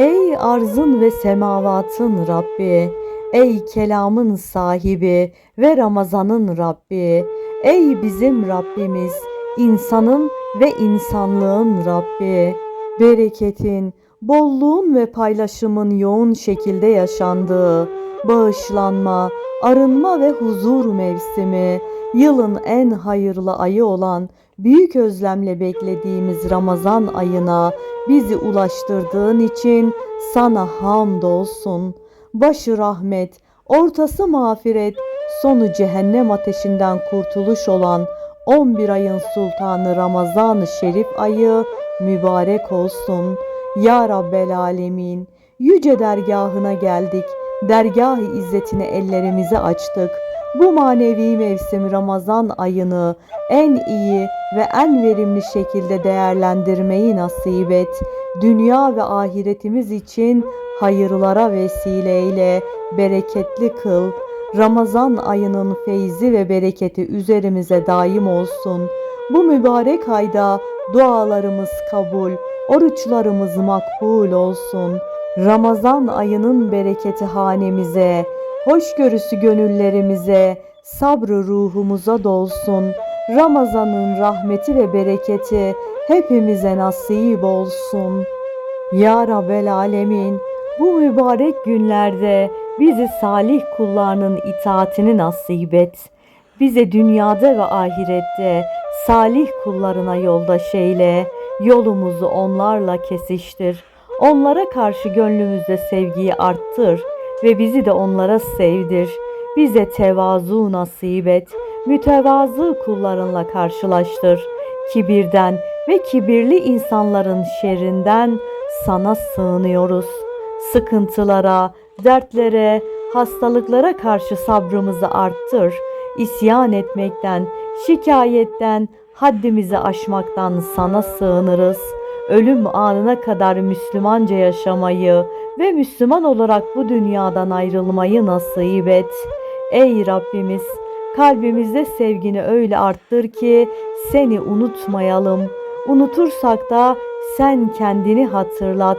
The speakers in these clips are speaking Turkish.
Ey arzın ve semavatın Rabbi, ey kelamın sahibi ve Ramazan'ın Rabbi, ey bizim Rabbimiz, insanın ve insanlığın Rabbi, bereketin, bolluğun ve paylaşımın yoğun şekilde yaşandığı, bağışlanma, arınma ve huzur mevsimi, yılın en hayırlı ayı olan büyük özlemle beklediğimiz Ramazan ayına bizi ulaştırdığın için sana hamdolsun. Başı rahmet, ortası mağfiret, sonu cehennem ateşinden kurtuluş olan 11 ayın sultanı Ramazan-ı Şerif ayı mübarek olsun. Ya Rabbel Alemin, yüce dergahına geldik. Dergah-ı izzetine ellerimizi açtık. Bu manevi mevsim Ramazan ayını en iyi ve en verimli şekilde değerlendirmeyi nasip et. Dünya ve ahiretimiz için hayırlara vesile eyle, bereketli kıl. Ramazan ayının feyzi ve bereketi üzerimize daim olsun. Bu mübarek ayda dualarımız kabul, oruçlarımız makbul olsun. Ramazan ayının bereketi hanemize, hoşgörüsü gönüllerimize, sabrı ruhumuza dolsun. Ramazanın rahmeti ve bereketi hepimize nasip olsun. Ya Rabbel Alemin, bu mübarek günlerde bizi salih kullarının itaatini nasip et. Bize dünyada ve ahirette salih kullarına yoldaş eyle. Yolumuzu onlarla kesiştir. Onlara karşı gönlümüzde sevgiyi arttır ve bizi de onlara sevdir. Bize tevazu nasip et. Mütevazı kullarınla karşılaştır. Kibirden ve kibirli insanların şerrinden sana sığınıyoruz. Sıkıntılara, dertlere, hastalıklara karşı sabrımızı arttır. İsyan etmekten, şikayetten, haddimizi aşmaktan sana sığınırız. Ölüm anına kadar Müslümanca yaşamayı ve Müslüman olarak bu dünyadan ayrılmayı nasip et. Ey Rabbimiz, kalbimizde sevgini öyle arttır ki seni unutmayalım. Unutursak da sen kendini hatırlat.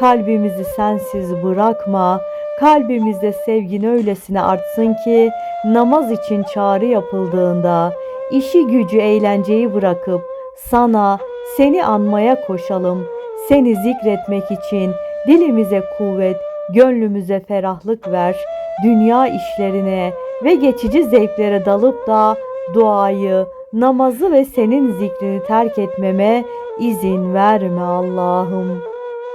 Kalbimizi sensiz bırakma. Kalbimizde sevgin öylesine artsın ki namaz için çağrı yapıldığında işi gücü eğlenceyi bırakıp sana seni anmaya koşalım. Seni zikretmek için dilimize kuvvet, gönlümüze ferahlık ver. Dünya işlerine ve geçici zevklere dalıp da duayı, namazı ve senin zikrini terk etmeme izin verme Allah'ım.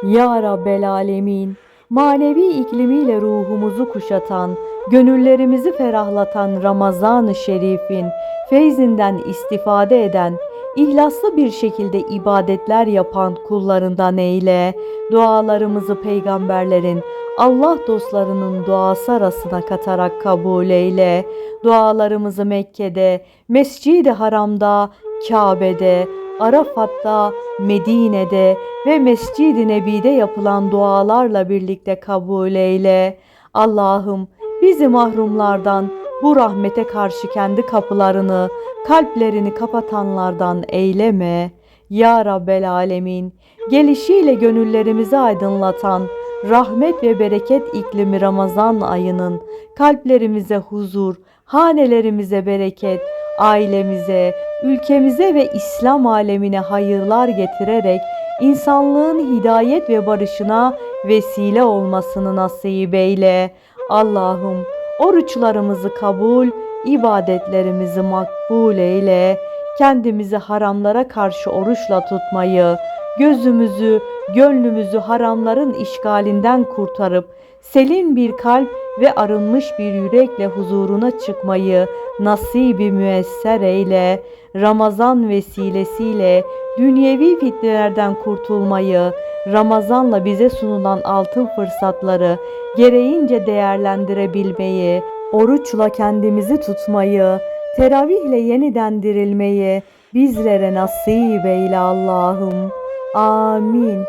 Ya Rabbel Alemin, manevi iklimiyle ruhumuzu kuşatan, gönüllerimizi ferahlatan Ramazan-ı Şerif'in feyzinden istifade eden, ihlaslı bir şekilde ibadetler yapan kullarından eyle. Dualarımızı peygamberlerin, Allah dostlarının duası arasına katarak kabul eyle. Dualarımızı Mekke'de, Mescid-i Haram'da, Kabe'de, Arafat'ta, Medine'de ve Mescid-i Nebi'de yapılan dualarla birlikte kabul eyle. Allah'ım bizi mahrumlardan, bu rahmete karşı kendi kapılarını, kalplerini kapatanlardan eyleme. Ya Rabbel Alemin, gelişiyle gönüllerimizi aydınlatan, rahmet ve bereket iklimi Ramazan ayının kalplerimize huzur, hanelerimize bereket, ailemize, ülkemize ve İslam alemine hayırlar getirerek insanlığın hidayet ve barışına vesile olmasını nasip eyle. Allah'ım oruçlarımızı kabul, ibadetlerimizi makbul eyle. Kendimizi haramlara karşı oruçla tutmayı, gözümüzü, gönlümüzü haramların işgalinden kurtarıp selim bir kalp ve arınmış bir yürekle huzuruna çıkmayı nasibi müesser eyle. Ramazan vesilesiyle dünyevi fitnelerden kurtulmayı, Ramazanla bize sunulan altın fırsatları gereğince değerlendirebilmeyi, oruçla kendimizi tutmayı, teravihle yeniden dirilmeyi bizlere nasip eyle Allah'ım. Amin.